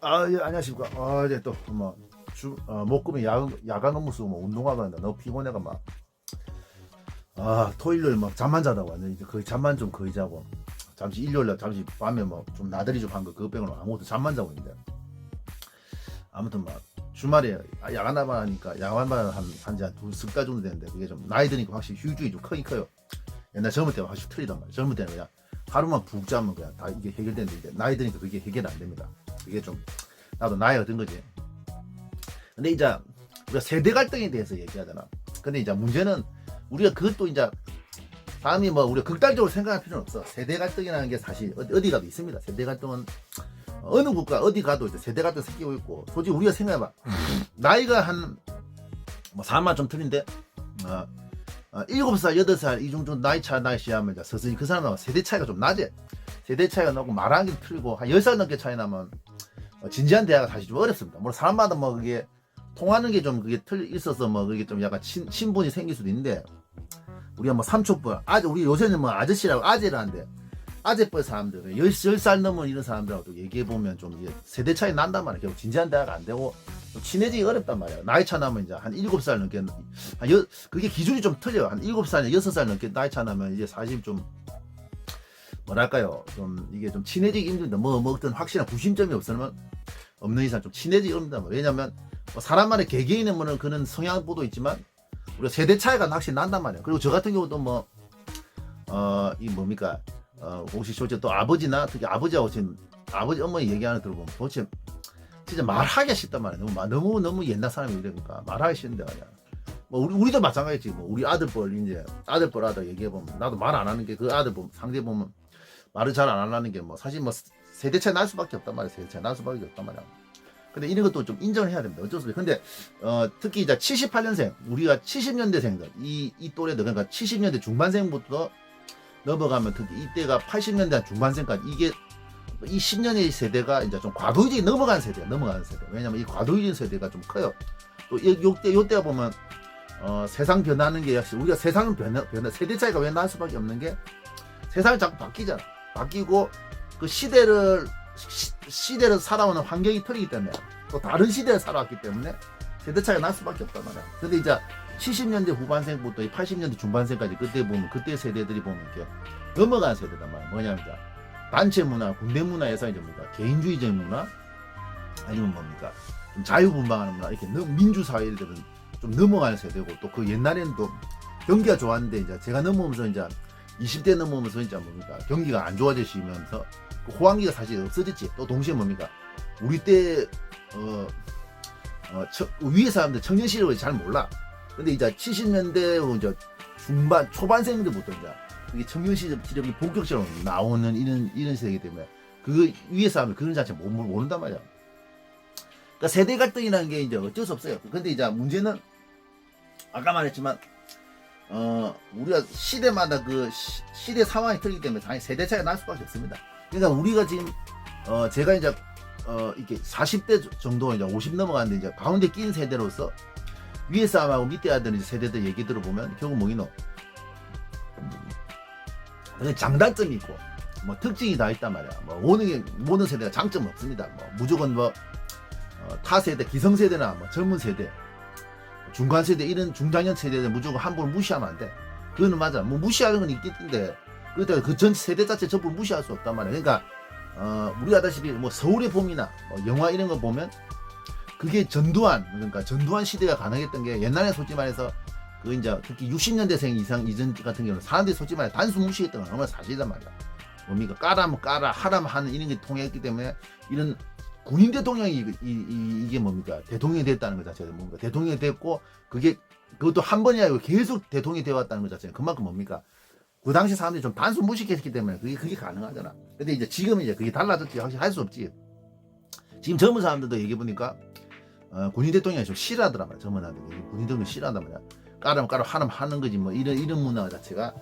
아, 예, 안녕하십니까. 아, 이제 또, 뭐, 주, 어, 목금이 야간, 야간 업무 쓰고 뭐 운동하고 하는데 너무 피곤해가 막. 아, 토요일날 막 잠만 자다가 왔는데 이제 거의 잠만 좀 거의 자고. 잠시 일요일 날 잠시 밤에 뭐좀 나들이 좀 한 거 그거 빼고는 아무것도 잠만 자고 있는데. 아무튼 막 주말에 아, 야간만 하니까 야간만 한, 한지 한두석달 정도 됐는데 그게 좀 나이 드니까 확실히 휴일주의 좀 크긴 커요. 옛날 젊을 때는 확실히 틀리단 말이야. 젊을 때는 그냥 하루만 푹 자면 그냥 다 이게 해결되는데 나이 드니까 그게 해결 안 됩니다. 그게 좀 나도 나이가 든 거지. 근데 이제 우리가 세대 갈등에 대해서 얘기하잖아. 근데 이제 문제는 우리가 그것도 이제 사람이 뭐 우리가 극단적으로 생각할 필요는 없어. 세대 갈등이라는 게 사실 어디, 가도 있습니다. 세대 갈등은 어느 국가 어디 가도 이제 세대 갈등 생기고 있고 솔직히 우리가 생각해봐. 나이가 한 뭐 4만 좀 틀린데 어, 어, 7살, 8살 이 정도 나이 차 나이 시하면 이제 서서히 그 사람하고 세대 차이가 좀 나지. 세대 차이가 나고 말하는 게 틀리고 한 10살 넘게 차이 나면 어, 진지한 대화가 사실 좀 어렵습니다. 물론 사람마다 뭐 그게 통하는 게 좀 그게 틀 있어서 뭐 그게 좀 약간 친, 친분이 생길 수도 있는데 우리가 뭐 삼촌뻘 아재 우리 요새는 뭐 아저씨라고 아재를 하는데 아재뻘 사람들 열, 10살 넘은 이런 사람들하고 얘기해 보면 좀 이게 세대 차이 난단 말이야. 결국 진지한 대화가 안 되고 좀 친해지기 어렵단 말이야. 나이 차 나면 이제 한 7살 넘게 한 여, 그게 기준이 좀 틀려요. 한 7살, 6살 넘게 나이 차 나면 이제 사실 좀 뭐랄까요. 좀 이게 좀 친해지기 힘든데 뭐, 뭐 어떤 확실한 구심점이 없으면 없는 이상 좀 친해지기 어렵단 말이야. 왜냐면 뭐 사람만의 개개인의 뭐는 그런 성향보도 있지만 우리가 세대 차이가 확실히 난단 말이야. 그리고 저 같은 경우도 뭐, 어, 이 뭡니까, 어, 혹시 실제 또 아버지나 특히 아버지하고 지금 아버지 어머니 얘기하는 거 들어보면 도대체 진짜 말하기가 싫단 말이야. 너무, 마- 너무, 너무 옛날 사람이 이러니까 말하기 싫은데 말이야. 뭐 우리, 우리도 마찬가지지. 뭐 우리 아들 뻘 이제 아들뻘 하다 얘기해 보면 나도 말 안 하는 게 그 아들 보면 상대 보면 말을 잘 안 하려는 게 뭐 사실 뭐 세대 차이 날 수밖에 없단 말이야. 세대 차이 날 수밖에 없단 말이야. 근데 이런 것도 좀 인정을 해야 됩니다. 어쩔 수 없어요. 근데 어, 특히 이제 78년생, 우리가 70년대생들, 이, 이 또래들, 그러니까 70년대 중반생부터 넘어가면 특히 이때가 80년대 중반생까지 이게 이 10년의 세대가 이제 좀 과도기적이 넘어가는 세대야, 넘어가는 세대. 왜냐면 이 과도기적인 세대가 좀 커요. 또 요, 요때, 요때가 보면 어, 세상 변하는 게 역시 우리가 세상은 변화, 변화, 세대 차이가 왜 날 수밖에 없는 게 세상이 자꾸 바뀌잖아. 바뀌고 그 시대를 시, 시대를 살아오는 환경이 틀리기 때문에 또 다른 시대를 살아왔기 때문에 세대 차이가 날 수밖에 없단 말이야. 근데 이제 70년대 후반생부터 이 80년대 중반생까지 그때 보면 그때 세대들이 보면 이렇게 넘어간 세대단 말이야. 뭐냐면 단체 문화, 군대 문화에서 이제 뭡니까 개인주의적 문화 아니면 뭡니까 좀 자유분방하는 문화 이렇게 넘- 민주 사회들은 좀 넘어가는 세대고 또 그 옛날에는 또 경기가 좋았는데 이제 제가 넘어오면서 이제 20대 넘어오면서 이제 뭡니까 경기가 안 좋아지시면서 그 호황기가 사실 없어졌지. 또 동시에 뭡니까 우리 때 어, 어, 처- 위에 사람들 청년 시절을 잘 몰라. 근데 이제 70년대 이제 중반 초반생들부터 이제 그게 청년 시절 시절이 본격적으로 나오는 이런 이런 세대이기 때문에 그 위에 사람들 그런 자체 못 모른단 말이야. 그러니까 세대 갈등이라는 게 이제 어쩔 수 없어요. 근데 이제 문제는 아까 말했지만 어 우리가 시대마다 그 시, 시대 상황이 틀리기 때문에 당연히 세대 차이가 날 수밖에 없습니다. 그러니까 우리가 지금 어 제가 이제 어 이렇게 40대 정도 이제 50 넘어가는데 이제 가운데 낀 세대로서 위에 사람하고 밑에 아들 세대들 얘기 들어보면 결국 뭐이노 그 장단점이 있고 뭐 특징이 다 있단 말이야. 뭐 모든 게 모든 세대가 장점 없습니다. 뭐 무조건 뭐 어, 타 세대, 기성 세대나 뭐 젊은 세대, 중간 세대 이런 중장년 세대들 무조건 함부로 무시하면 안 돼. 그거는 맞아. 뭐 무시하는 건 있겠는데 그렇다고 그 전 세대 자체 전부 무시할 수 없단 말이야. 그러니까 어, 우리가 아다시피 뭐 서울의 봄이나 뭐 영화 이런 거 보면 그게 전두환 그러니까 전두환 시대가 가능했던 게 옛날에 솔직히 말해서 그 이제 특히 60년대생 이상 이전 같은 경우는 사람들이 솔직히 말해 단순 무시했던 건 정말 사실이란 말이야. 뭡니까 까라면 까라 하라면 하는 이런 게 통했기 때문에 이런 군인 대통령이 이, 게 뭡니까 대통령이 됐다는 것 자체가 뭡니까 대통령이 됐고 그게 그것도 한 번이 아니고 계속 대통령이 되었다는 것 자체는 그만큼 뭡니까 그 당시 사람들이 좀 단순 무식했기 때문에 그게 그게 가능하잖아. 근데 이제 지금은 이제 그게 달라졌지 확실히 할 수 없지. 지금 젊은 사람들도 얘기해 보니까 어, 군인 대통령이 좀 싫어하더라 말이야. 젊은 사람들이 군인 대통령 싫어한단 말이야. 까라면 까라 하라면 하는 거지 뭐 이런 이런 문화 자체가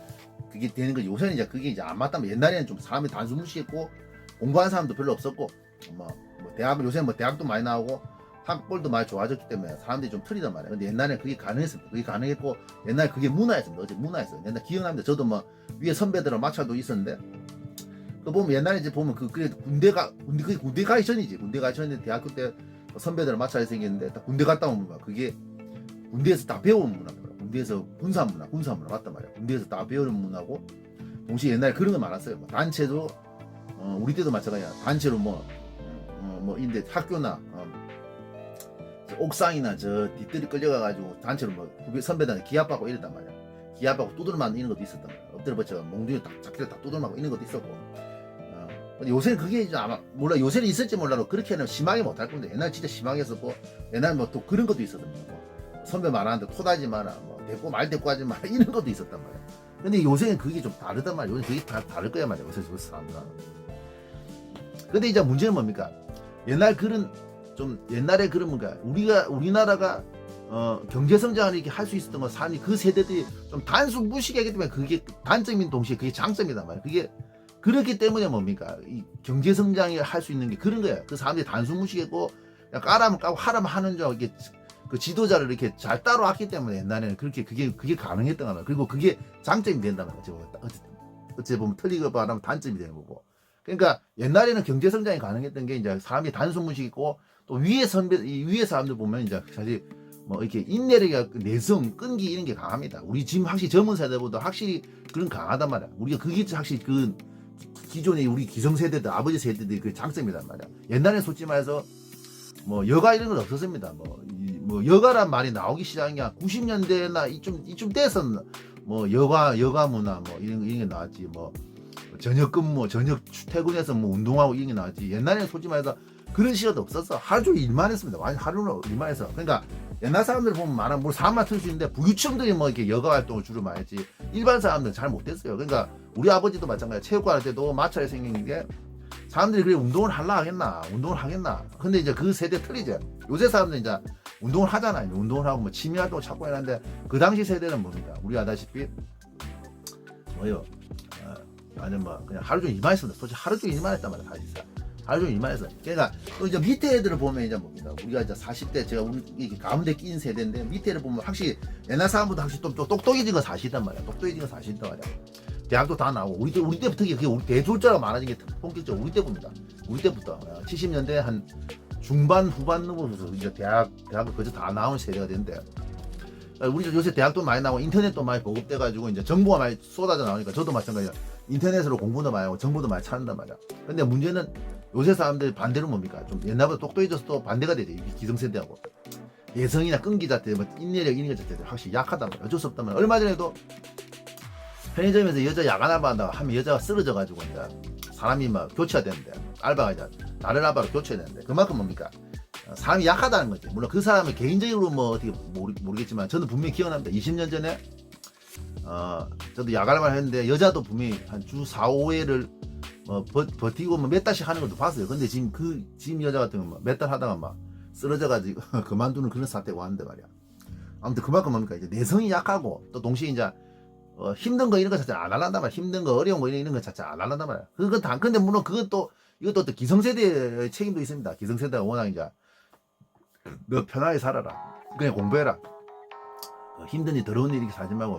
그게 되는 거지. 요새는 이제 그게 이제 안 맞다면 옛날에는 좀 사람이 단순 무시했고 공부한 사람도 별로 없었고 뭐, 뭐 대학 요새 뭐 대학도 많이 나오고 학벌도 많이 좋아졌기 때문에 사람들이 좀 틀리단 말이야. 근데 옛날에 그게 가능했습니다. 그게 가능했고 옛날 그게 문화였습니다. 어제 문화였어요. 옛날 기억납니다. 저도 뭐 위에 선배들은 마차도 있었는데 그 보면 옛날에 이제 보면 그 그래 군대가 군대 그 군대 가기 전이지 군대 가기 전에 대학교 때 선배들 마찰이 생겼는데 딱 군대 갔다 오면 막 그게 군대에서 다 배운 문화더라 군대에서 군사 문화 군사 문화 맞단 말이야 군대에서 다 배우는 문화고 동시에 옛날에 그런 거 많았어요 뭐 단체도 어, 우리 때도 마찬가지야 단체로 뭐 어, 뭐 인데 학교나 어, 저 옥상이나 저 뒤뜰이 끌려가 가지고 단체로 뭐 선배들한테 기합받고 이랬단 말이야. 기합받고 두드러맞는 이런 것도 있었단 말이야. 엎드려 버쳐 몽둥이 딱 작기를 딱 두드러맞고 이런 것도 있었고. 어, 요새는 그게 이제 아마 몰라 요새는 있을지 몰라도 그렇게는 심하게 못 할 건데 옛날 진짜 심하게 했었고 옛날 뭐 또 그런 것도 있었단 말이야 뭐 선배 말하는데 토다지 마라 뭐 대꾸 말 대꾸 하지 마라 이런 것도 있었단 말이야. 근데 요새는 그게 좀 다르단 말이야. 요새 그게 다 다를 거야 말이야. 요새 저 사람들은 근데 이제 문제는 뭡니까 옛날 그런 좀 옛날에 그런 뭔가 우리가 우리나라가 어, 경제 성장을 이렇게 할 수 있었던 건 사람이 그 세대들이 좀 단순 무식하기 때문에 그게 단점인 동시에 그게 장점이단 말이야. 그게 그렇기 때문에 뭡니까? 이 경제 성장을 할수 있는 게 그런 거야. 그 사람들이 단순 무식했고 그냥 까라면 까고 하라면 하는 줄 이게 그 지도자를 이렇게 잘 따라왔기 때문에 옛날에는 그렇게 그게 그게 가능했던 거야. 그리고 그게 장점이 된다는 거죠. 어찌, 어찌 보면 틀리고 말하면 단점이 되는 거고. 그러니까 옛날에는 경제 성장이 가능했던 게 이제 사람이 단순 무식했고 또 위에 선배 이 위에 사람들 보면 이제 사실 뭐 이렇게 인내력이 내성 끈기 이런 게 강합니다. 우리 지금 확실히 젊은 세대보다 확실히 그런 강하단 말이야. 우리가 그게 확실히 그 기존의 우리 기성 세대들 아버지 세대들이 그 장점이란 말이야. 옛날에 솔직히 말해서 뭐 여가 이런 건 없었습니다. 뭐, 이, 뭐 여가란 말이 나오기 시작한 게 90년대나 이쯤 이쯤 돼서 뭐 여가 여가 문화 뭐 이런 거- 이런 게 나왔지. 뭐 저녁 근무, 저녁 퇴근해서 뭐 운동하고 이런 게 나왔지. 옛날에는 솔직히 말해서 그런 시간도 없었어. 하루 종일 일만 했습니다. 완전 하루는 일만 해서. 그러니까 옛날 사람들 보면 많아 뭐 사람만 틀수 있는데 부유층들이 뭐 이렇게 여가 활동을 주로 많이 했지 일반 사람들은 잘 못했어요. 그러니까 우리 아버지도 마찬가지야. 체육관 할 때도 마찰이 생긴 게 사람들이 그래 운동을 하려 하겠나 운동을 하겠나 근데 이제 그 세대 틀리죠 요새 사람들은 이제 운동을 하잖아요 운동을 하고 뭐 취미 활동 찾고 하는데 그 당시 세대는 뭡니까 우리 아다시피 뭐요 어, 아니 뭐 그냥 하루 종일 일만 했습니다 솔직히 하루 종일 일만 했단 말이야 사실상 하루 종일 일만 했어 그러니까 또 이제 밑에 애들을 보면 이제 뭡니까 우리가 이제 40대 제가 우리 이렇게 가운데 낀 세대인데 밑에 애를 보면 확실히 옛날 사람보다 확실히 좀, 좀 똑똑해진 건 사실이단 말이야 똑똑해진 건 사실이단 말이야 대학도 다 나오고 우리 때 우리 때부터 그게 우리 대졸자가 많아진 게 본격적으로 우리 때부터입니다. 우리 때부터 70년대 한 중반 후반 넘어서 이제 대학 대학을 그저 다 나온 세대가 된대. 우리 요새 대학도 많이 나오고 인터넷도 많이 보급돼 가지고 이제 정보가 많이 쏟아져 나오니까 저도 마찬가지야. 인터넷으로 공부도 많이 하고 정보도 많이 찾는단 말이야. 근데 문제는 요새 사람들 반대로 뭡니까? 좀 옛날보다 똑똑해져서 또 반대가 되죠. 이 기성세대하고. 예성이나 끈기 자체, 뭐 인내력 이런 것 자체 확실히 약하단 말이야. 어쩔 수 없단 말이야. 얼마 전에도 편의점에서 여자 야간 알바한다 하면 여자가 쓰러져 가지고 이제 사람이 막 교체가 되는데 알바가 이제 다른 알바로 교체가 되는데 그만큼 뭡니까 어, 사람이 약하다는 거지 물론 그 사람을 개인적으로 뭐 어떻게 모르, 모르겠지만 저는 분명히 기억납니다 20년 전에 어 저도 야간 알바를 했는데 여자도 분명히 한 주 4, 5회를 뭐 버, 버티고 뭐몇 달씩 하는 것도 봤어요 근데 지금 그 지금 여자 같은 경우는 몇달 하다가 막 쓰러져 가지고 그만두는 그런 사태가 왔는데 말이야 아무튼 그만큼 뭡니까 이제 내성이 약하고 또 동시에 이제 어, 힘든 거 이런 거 자체 안 하란단 말이야. 힘든 거, 어려운 거 이런 거 자체 안 하란단 말이야. 그건 다, 근데 물론 또, 이것도 또 기성세대의 책임도 있습니다. 기성세대가 워낙 이제, 너 편하게 살아라. 그냥 공부해라. 어, 힘든 일, 더러운 일 이렇게 살지 말고,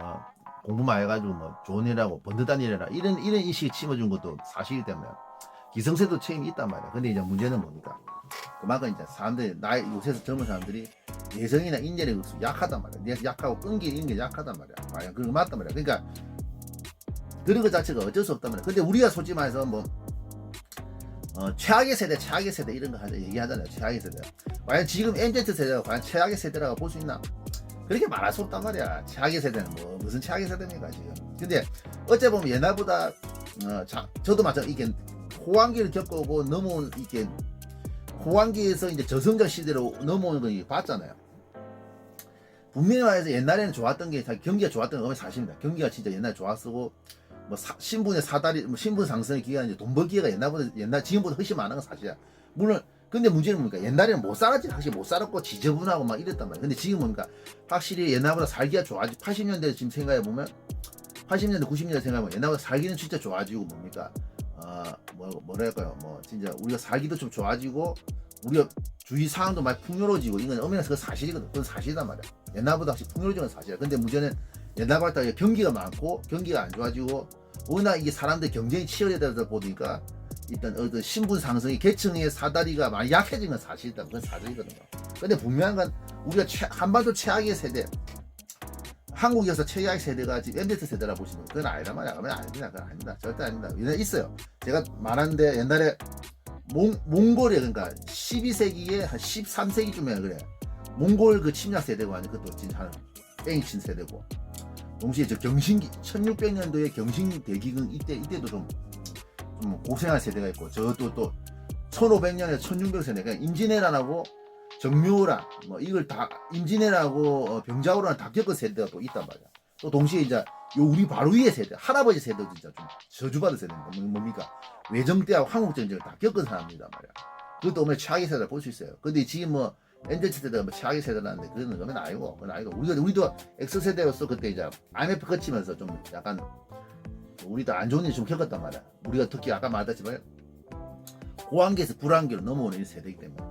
어, 공부만 해가지고 뭐 좋은 일하고 번듯한 일해라. 이런, 이런 인식이 심어준 것도 사실이기 때문에 기성세대도 책임이 있단 말이야. 근데 이제 문제는 뭡니까? 그만큼 이제 사람들이, 나이, 요새 젊은 사람들이 예성이나 없어 약하단 말이야. 약하고 끈기 이런 게 약하단 말이야. 과연 그거 맞단 말이야. 그러니까 그런 것 자체가 어쩔 수 없단 말이야. 근데 우리가 솔직히 말해서 뭐 어, 최악의 세대, 최악의 세대 이런 거 하자 얘기하잖아요. 최악의 세대. 과연 지금 MZ 세대가 과연 최악의 세대라고 볼 수 있나? 그렇게 말할 수 없단 말이야. 최악의 세대는 뭐 무슨 최악의 세대입니까 지금? 근데 어째 보면 옛날보다 어, 자, 저도 마찬가지 이게 호황기를 겪어오고 넘어온 이게 호황기에서 이제 저성장 시대로 넘어오는 거 봤잖아요. 분명히 말해서 옛날에는 좋았던 게다 경기가 좋았던 건 사실입니다. 경기가 진짜 옛날에 좋았고 뭐 사- 신분의 사다리 뭐 신분 상승의 이제 돈 벌기가 옛날보다 옛날 지금보다 훨씬 많은 건 사실이야. 물론 근데 문제는 뭡니까? 옛날에는 못 살았지. 사실 못 살았고 지저분하고 막 이랬단 말이야. 근데 지금 뭡니까? 확실히 옛날보다 살기가 좋아지. 80년대 지금 생각해 보면 80년대 90년대 생각해 보면 옛날보다 살기는 진짜 좋아지고 뭡니까? 아 뭐 뭐랄까요? 뭐 진짜 우리가 살기도 좀 좋아지고 우리가 주위 상황도 많이 풍요로워지고 이건 엄연한 그 사실이거든. 그건 사실이단 말이야. 옛날보다 확실히 풍요로워진 건 사실이야. 근데 문제는 옛날 같다 경기가 많고 경기가 안 좋아지고 워낙 이게 사람들 경쟁이 치열하다 보니까 일단 어떤 신분 상승이 계층의 사다리가 많이 약해진 건 사실이다. 그건 사실이거든요. 근데 분명한 건 우리가 최, 한반도 최악의 세대 한국에서 최악의 세대가 지금 MZ 세대라 보시면 그건 아니란 말이야. 그건 아닙니다. 그건 아닙니다. 절대 아닙니다. 이런 있어요. 제가 말하는데 옛날에 몽, 몽골에 그러니까 12세기에 한 13세기쯤에 그래. 몽골 그 침략 세대가 아니 그것도 진짜 한 땡친 세대고. 동시에 저 경신기 1600년도에 경신 대기근 이때 이때도 좀, 좀 고생한 세대가 있고 저도 또 1500년에 1600 세대가 임진왜란하고 정묘란 뭐 이걸 다 임진왜란하고 어, 병자호란 다 겪은 세대가 또 있단 말이야. 또 동시에 이제 요 우리 바로 위에 세대 할아버지 세대도 진짜 좀 저주받은 세대입니다. 뭐- 뭡니까 외정 때하고 한국 전쟁을 다 겪은 사람이란 말이야. 그것도 오면 최악의 세대를 볼 수 있어요. 근데 지금 뭐 엔젤 세대가 뭐 최악의 세대라는데 그건 그건 아니고 그건 아니고 우리가 우리도 X 세대로서 그때 이제 IMF 거치면서 좀 약간 우리도 안 좋은 일 좀 겪었단 말이야. 우리가 특히 아까 말했지만 고한계에서 불안계로 넘어오는 이 세대이기 때문에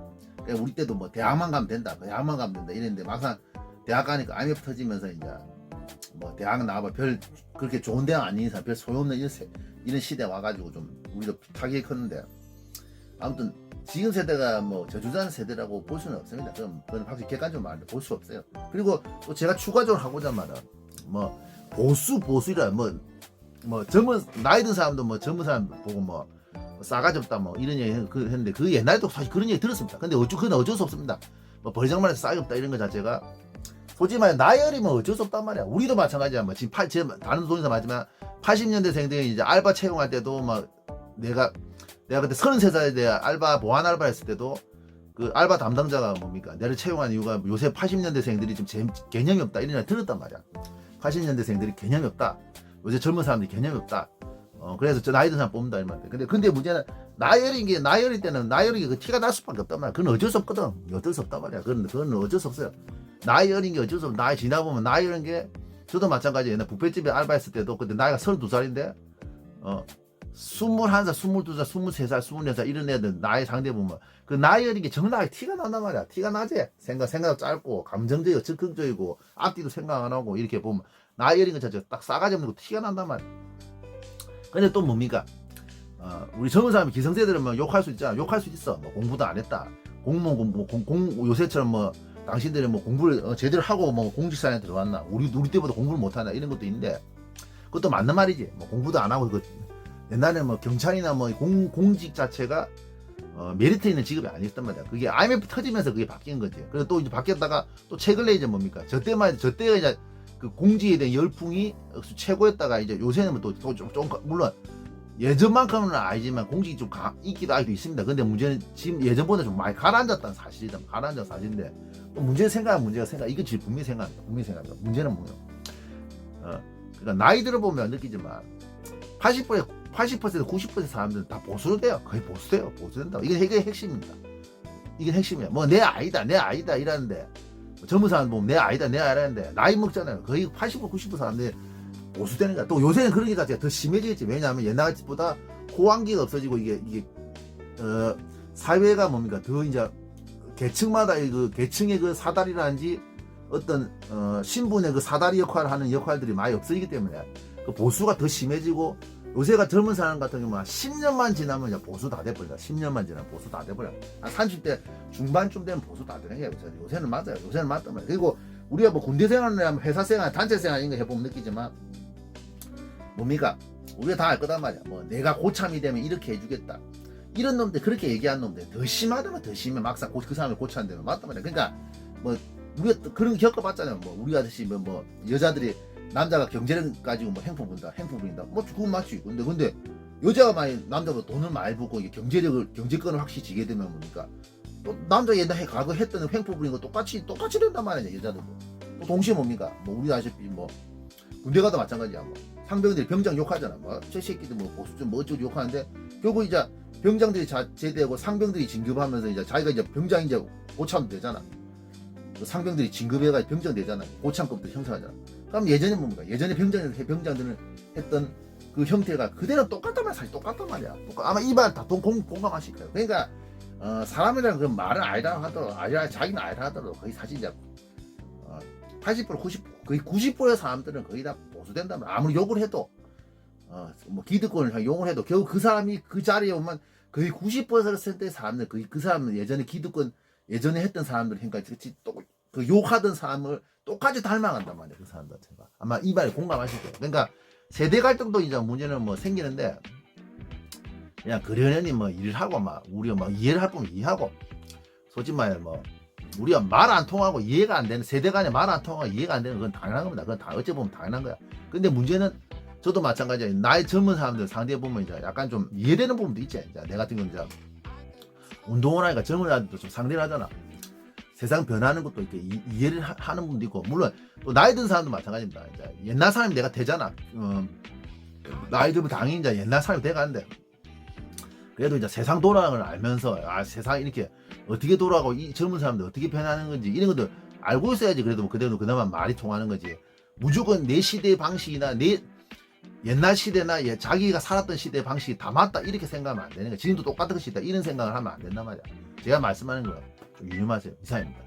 그러니까 우리 때도 뭐 대학만 가면 된다, 대학만 가면 된다 이랬는데 막상 대학 가니까 IMF 터지면서 이제 뭐 대학 나와봐 별 그렇게 좋은 대학 아닌 이상 별 소용없는 이런, 세, 이런 시대 와가지고 좀 우리도 타격이 컸는데 아무튼 지금 세대가 뭐 저주자는 세대라고 볼 수는 없습니다. 그럼 그건 확실히 객관적으로 말하는데 볼 수 없어요. 그리고 또 제가 추가적으로 하고자 말은 뭐 보수 보수이라 뭐 뭐 젊은 나이 든 사람도 뭐 젊은 사람 보고 뭐 싸가지 없다 뭐 이런 얘기 그- 했는데 그 옛날에도 사실 그런 얘기 들었습니다. 근데 어쩌 그건 어쩔 수 없습니다. 뭐 버리장만해서 싸이 없다 이런 거 자체가 솔직히 말해 나이 어리면 어쩔 수 없단 말이야. 우리도 마찬가지야. 뭐 지금 팔, 제 다른 돈에서 맞지만 80년대생들이 이제 알바 채용할 때도 막 내가 내가 그때 33살에 내 알바 보안 알바 했을 때도 그 알바 담당자가 뭡니까? 내를 채용한 이유가 요새 80년대생들이 좀 제, 개념이 없다 이런 말 들었단 말이야. 80년대생들이 개념이 없다. 요새 젊은 사람들이 개념이 없다. 어, 그래서 저 나이 든 사람 뽑는다 이런 말인데. 근데 근데 문제는 어린 게 어릴 때는 나이 어린 게그 티가 날 수밖에 없단 말이야. 그건 어쩔 수 없거든. 어쩔 수 없단 말이야. 그건 그건 어쩔 수 없어요. 어린 게 어쩔 수 없어. 나이 지나 보면 어린 게 저도 마찬가지예요. 옛날 뷔페집에 알바했을 때도 그때 나이가 32살인데 어 21살, 22살, 23살, 24살 이런 애들 나이 상대 보면 그 어린 게 정나게 티가 난단 말이야. 티가 나지. 생각 생각 짧고 감정적이고 적극적이고 앞뒤도 생각 안 하고 이렇게 보면 나이 어린 거 자체가 딱 싸가지 없는 거 티가 난단 말이야. 근데 또 뭡니까? 어, 우리 젊은 사람이 기성세대는 뭐 욕할 수 있잖아. 욕할 수 있어. 뭐 공부도 안 했다. 공무원 공부, 공, 공, 요새처럼 뭐 당신들이 뭐 공부를 어, 제대로 하고 뭐 공직사에 들어왔나. 우리 우리 때보다 공부를 못하나 이런 것도 있는데 그것도 맞는 말이지. 뭐 공부도 안 하고 그 옛날에 뭐 경찰이나 뭐 공, 공직 자체가 어, 메리트 있는 직업이 아니었단 말이야. 그게 IMF 터지면서 그게 바뀐 거지. 그래서 또 이제 바뀌었다가 또 최근에 이제 뭡니까? 저 때만 저 때가 이제 그 공직에 대한 열풍이 최고였다가 이제 요새는 또좀 좀, 좀 물론 예전만큼은 아니지만 공직이 좀 가, 있기도 하기도 있습니다. 근데 문제는 지금 예전보다 좀 많이 가라앉았다는 사실이다. 가라앉은 사실인데 또 문제 생각 문제가 생각 이거 지금 분명히 생각합니다. 분명히 생각합니다. 문제는 뭐예요? 어, 그러니까 나이 들어보면 느끼지만 80% 80% 90% 사람들은 다 보수로 돼요. 거의 보수돼요. 보수된다. 이게 이게 핵심입니다. 이게 핵심이야. 뭐 내 아이다, 내 아이다 이러는데 뭐 젊은 사람 보면 내 아이다, 내 아이라는데 나이 먹잖아요. 거의 80% 90% 사람들이 보수되는 거야. 또 요새는 그런 게 자체가 더 심해지겠지. 왜냐하면 옛날보다 호황기가 없어지고 이게 이게 어, 사회가 뭡니까 더 이제 계층마다 그 계층의 그 사다리라든지 어떤 어, 신분의 그 사다리 역할을 하는 역할들이 많이 없어지기 때문에 그 보수가 더 심해지고 요새가 젊은 사람 같은 경우는 10년만 지나면 이제 보수 다 돼버린다. 10년만 지나면 보수 다 돼버려. 한 30대 중반쯤 되면 보수 다 되는 게 요새는. 요새는 맞아요. 요새는 맞단 말이야. 그리고 우리가 뭐 군대 생활이나 회사 생활, 단체 생활 이런 거 해보면 느끼지만 뭡니까? 우리가 다 알 거단 말이야. 뭐 내가 고참이 되면 이렇게 해주겠다. 이런 놈들 그렇게 얘기한 놈들 더 심하다면 더 심해 막상 고- 그 사람을 고치는 데면 맞단 말이야. 그러니까 뭐 우리가 또 그런 거 겪어봤잖아요. 뭐 우리 아저씨 뭐, 뭐 여자들이 남자가 경제를 가지고 뭐 행포 부린다, 행포 부린다. 뭐 그건 맞지. 근데 근데 여자가 많이 남자보다 돈을 많이 벌고 경제력을 경제권을 확실히 지게 되면 뭡니까? 또 남자 옛날에 과거 했던 행포 부린 거 똑같이 똑같이 된단 말이야 여자들도. 또 동시에 뭡니까? 뭐 우리 아시피 뭐 군대 가도 마찬가지야. 뭐 상병들이 병장 욕하잖아. 뭐저 새끼들 뭐 보수 좀 뭐 어쩌고 욕하는데 결국 이제 병장들이 자, 제대하고 상병들이 진급하면서 이제 자기가 이제 병장 이제 고참 되잖아. 그 상병들이 진급해가 병장 되잖아. 고참급들 형성하잖아. 그럼 예전에 뭡니까? 예전에 병장 병장들은 했던 그 형태가 그대로 똑같단 말이야. 사실 똑같단 말이야. 똑같- 아마 이말 다 동, 공, 공감하실 거예요. 그러니까 어, 사람이라는 그 말은 아니라 하더라도 아니라 자기는 아니라 하더라도 거의 사실 이제 어, 80% 90 거의 90%의 사람들은 거의 다 보수된다면 아무리 욕을 해도 어 뭐 기득권을 향해 욕을 해도 결국 그 사람이 그 자리에 오면 거의 90%의 사람들 거의 그 사람은 예전에 기득권 예전에 했던 사람들 그러니까 또그 욕하던 사람을 똑같이 닮아간단 말이야 그 사람 자체가 아마 이 말에 공감하실 거예요 그러니까 세대 갈등도 이제 문제는 뭐 생기는데 그냥 그러려니 뭐 일을 하고 막 우리가 막 이해를 할 거면 이해하고 솔직히 말해 뭐 우리가 말 안 통하고 이해가 안 되는 세대 간에 말 안 통하고 이해가 안 되는 건 당연한 겁니다. 그건 다 어찌 보면 당연한 거야. 근데 문제는 저도 마찬가지야. 나이 젊은 사람들 상대해 보면 이제 약간 좀 이해되는 부분도 있지. 이제 내 같은 경우는 이제 운동을 하니까 젊은 사람들도 좀 상대를 하잖아. 세상 변하는 것도 이렇게 이, 이해를 하, 하는 분도 있고 물론 또 나이 든 사람도 마찬가지입니다. 이제 옛날 사람이 내가 되잖아. 어, 나이 들면 당연히 이제 옛날 사람이 돼가는데 그래도 이제 세상 돌아가는 걸 알면서 아 세상 이렇게 어떻게 돌아가고 이 젊은 사람들 어떻게 변하는 건지 이런 것들 알고 있어야지 그래도 뭐 그대로 그나마 말이 통하는 거지 무조건 내 시대 방식이나 내 옛날 시대나 예, 자기가 살았던 시대 방식이 다 맞다. 이렇게 생각하면 안 되는 거야. 지금도 똑같은 것이다. 이런 생각을 하면 안 된단 말이야. 제가 말씀하는 거 좀 유념하세요. 이상입니다